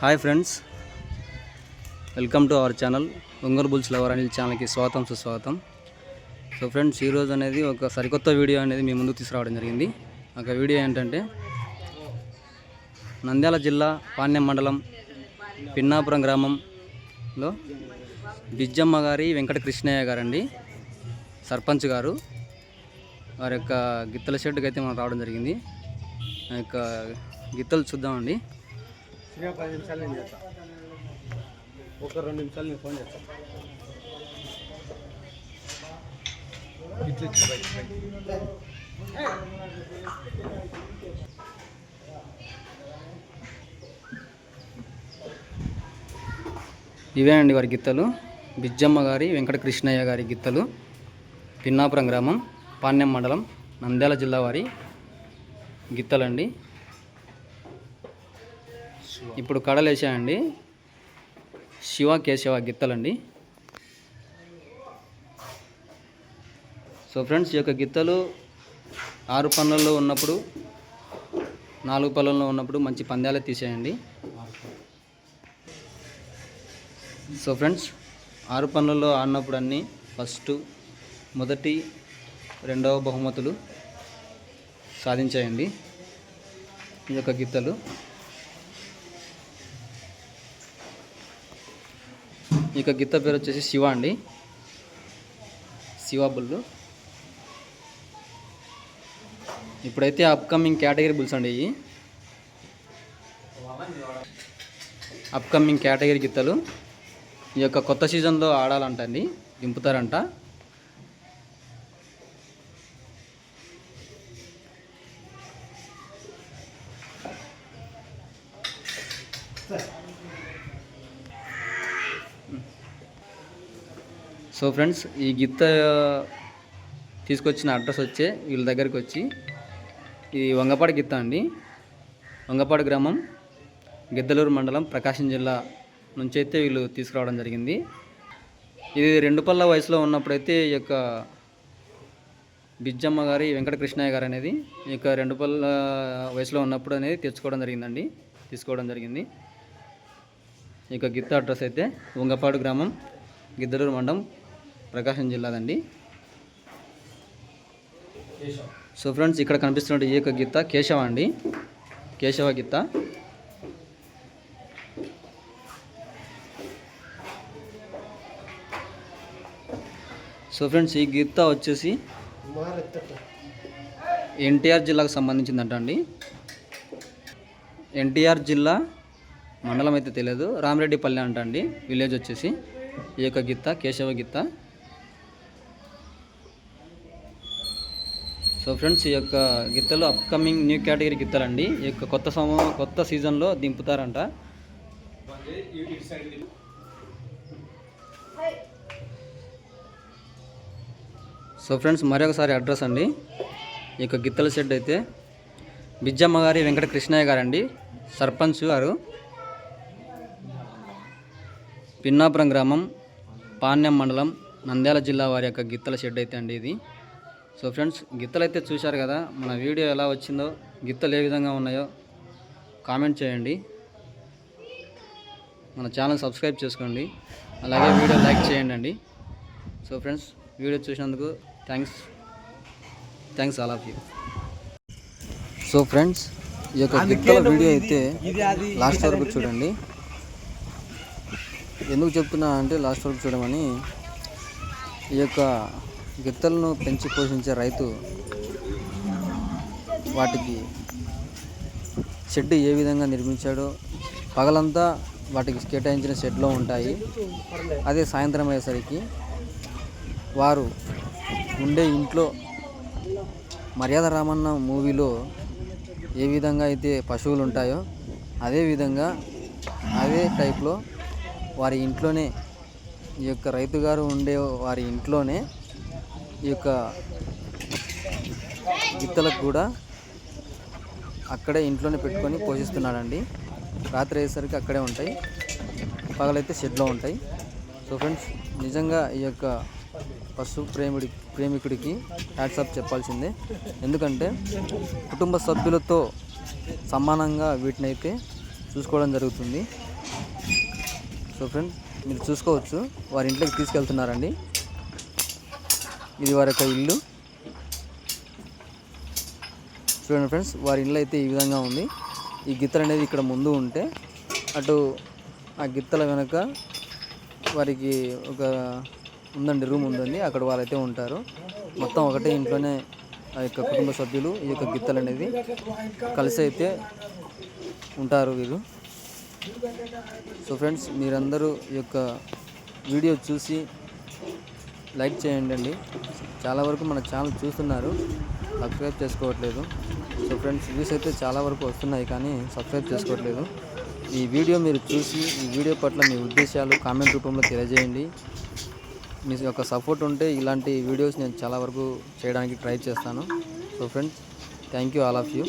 Hi friends welcome to our channel. Ongole bulls lover Anil ఛానల్కి స్వాగతం సుస్వాగతం. So friends ఈరోజు అనేది ఒక సరికొత్త వీడియో అనేది మీ ముందుకు తీసుకురావడం జరిగింది. ఒక వీడియో ఏంటంటే నంద్యాల జిల్లా పాణ్యం మండలం పిన్నాపురం గ్రామంలో బిజ్జమ్మ గారి వెంకట కృష్ణయ్య గారండి సర్పంచ్ గారు. వారి యొక్క గిత్తల షెడ్కి అయితే మనం రావడం జరిగింది. ఆ యొక్క గిత్తలు చూద్దామండి. పది నిమిషాలు నేను చేస్తా. ఒక రెండు నిమిషాలు నేను ఫోన్ చేస్తాను. ఇవేనండి వారి గిత్తలు. బిజ్జమ్మ గారి వెంకట కృష్ణయ్య గారి గిత్తలు. పిన్నాపురం గ్రామం. పాణ్యం మండలం నంద్యాల జిల్లా వారి గిత్తలండి. ఇప్పుడు కడలేసాయండి శివ కేశవ గిత్తలండి. సో ఫ్రెండ్స్ ఈ యొక్క గిత్తలు ఆరు పనులలో ఉన్నప్పుడు నాలుగు పనులలో ఉన్నప్పుడు మంచి పందాలే తీసేయండి. సో ఫ్రెండ్స్ ఆరు పనులలో ఆడినప్పుడు అన్నీ ఫస్ట్ మొదటి రెండవ బహుమతులు సాధించాయండి. ఈ యొక్క గీతలు ఈ యొక్క గిత్త పేరు వచ్చేసి శివ అండి. శివ బుల్లు. ఇప్పుడైతే అప్కమింగ్ కేటగిరీ బుల్స్ అండి ఇవి. అప్కమింగ్ కేటగిరీ గీతలు ఈ యొక్క కొత్త సీజన్లో ఆడాలంటండి. దింపుతారంట. సో ఫ్రెండ్స్ ఈ గిత్త తీసుకొచ్చిన అడ్రస్ వచ్చే వీళ్ళ దగ్గరికి వచ్చి ఇది వంగపాడు గిత్త అండి. వంగపాడు గ్రామం గిద్దలూరు మండలం ప్రకాశం జిల్లా నుంచి అయితే వీళ్ళు తీసుకురావడం జరిగింది. ఇది రెండు పళ్ళ వయసులో ఉన్నప్పుడైతే ఈ యొక్క బిజ్జమ్మ గారి వెంకటకృష్ణయ్య గారు అనేది ఈ యొక్క రెండు పళ్ళ వయసులో ఉన్నప్పుడు అనేది తెచ్చుకోవడం జరిగిందండి తీసుకోవడం జరిగింది. ఈ యొక్క గిత్త అడ్రస్ అయితే ఉంగపాడు గ్రామం గిద్దడూరు మండలం ప్రకాశం జిల్లాదండి. సో ఫ్రెండ్స్ ఇక్కడ కనిపిస్తున్న ఈ యొక్క గిత్త కేశవ అండి. కేశవ గిత్త. సో ఫ్రెండ్స్ ఈ గిత్త వచ్చేసి ఎన్టీఆర్ జిల్లాకు సంబంధించిందంట అండి. ఎన్టీఆర్ జిల్లా మండలం అయితే తెలియదు. రామిరెడ్డిపల్లె అంట అండి విలేజ్ వచ్చేసి. ఈ యొక్క గిత్త కేశవ గిత్త. సో ఫ్రెండ్స్ ఈ యొక్క గిత్తలు అప్కమింగ్ న్యూ కేటగిరీ గిత్తలండి. ఈ యొక్క కొత్త సమ కొత్త సీజన్లో దింపుతారంట. సో ఫ్రెండ్స్ మరొకసారి అడ్రస్ అండి. ఈ యొక్క గిత్తల షెడ్ అయితే బిజ్జమ్మ గారి వెంకట కృష్ణయ్య గారండి. సర్పంచ్ గారు. పిన్నాపురం గ్రామం పాణ్యం మండలం నంద్యాల జిల్లా వారి యొక్క గిత్తల షెడ్ అయితే అండి ఇది. సో ఫ్రెండ్స్ గిత్తలు అయితే చూశారు కదా మన వీడియో ఎలా వచ్చిందో గిత్తలు ఏ విధంగా ఉన్నాయో కామెంట్ చేయండి. మన ఛానల్ సబ్స్క్రైబ్ చేసుకోండి అలాగే వీడియో లైక్ చేయండి అండి. సో ఫ్రెండ్స్ వీడియో చూసినందుకు thanks thanks all of you. So friends ఈ యొక్క గిత్తల వీడియో అయితే లాస్ట్ వరకు చూడండి. ఎందుకు చెప్తున్నా అంటే లాస్ట్ వరకు చూడమని ఈ యొక్క గిత్తలను పెంచి పోషించే రైతు వాటికి షెడ్ ఏ విధంగా నిర్మించాడో పగలంతా వాటికి కేటాయించిన షెడ్లో ఉంటాయి. అదే సాయంత్రం అయ్యేసరికి వారు ఉండే ఇంట్లో మర్యాద రామన్న మూవీలో ఏ విధంగా అయితే పశువులు ఉంటాయో అదే విధంగా అదే టైప్లో వారి ఇంట్లోనే ఈ యొక్క రైతు గారు ఉండే వారి ఇంట్లోనే ఈ యొక్క గిత్తలకు కూడా అక్కడే ఇంట్లోనే పెట్టుకొని పోషిస్తున్నాడండి. రాత్రి అయ్యేసరికి అక్కడే ఉంటాయి. పగలైతే షెడ్లో ఉంటాయి. సో ఫ్రెండ్స్ నిజంగా ఈ యొక్క పశు ప్రేమిడి ప్రేమికుడికి హ్యాట్సాప్ చెప్పాల్సిందే. ఎందుకంటే కుటుంబ సభ్యులతో సమానంగా వీటిని అయితే చూసుకోవడం జరుగుతుంది. సో ఫ్రెండ్స్ మీరు చూసుకోవచ్చు. వారి ఇంట్లోకి తీసుకెళ్తున్నారండి. ఇది వారి యొక్క ఇల్లు. చూడండి ఫ్రెండ్స్ వారి ఇల్లు అయితే ఈ విధంగా ఉంది. ఈ గిత్తలు అనేది ఇక్కడ ముందు ఉంటే అటు ఆ గిత్తల వెనక వారికి ఒక ఉందండి రూమ్ ఉందండి. అక్కడ వాళ్ళైతే ఉంటారు. మొత్తం ఒకటే ఇంట్లోనే ఆ యొక్క కుటుంబ సభ్యులు ఈ యొక్క గిత్తలు అనేది కలిసి అయితే ఉంటారు వీరు. సో ఫ్రెండ్స్ మీరందరూ ఈ యొక్క వీడియో చూసి లైక్ చేయండి అండి. చాలా వరకు మన ఛానల్ చూస్తున్నారు సబ్స్క్రైబ్ చేసుకోవట్లేదు. సో ఫ్రెండ్స్ వ్యూస్ అయితే చాలా వరకు వస్తున్నాయి కానీ సబ్స్క్రైబ్ చేసుకోవట్లేదు. ఈ వీడియో మీరు చూసి ఈ వీడియో పట్ల మీ ఉద్దేశాలు కామెంట్ రూపంలో తెలియజేయండి. మీ యొక్క సపోర్ట్ ఉంటే ఇలాంటి వీడియోస్ నేను చాలా వరకు చేయడానికి ట్రై చేస్తాను. So friends thank you all of you.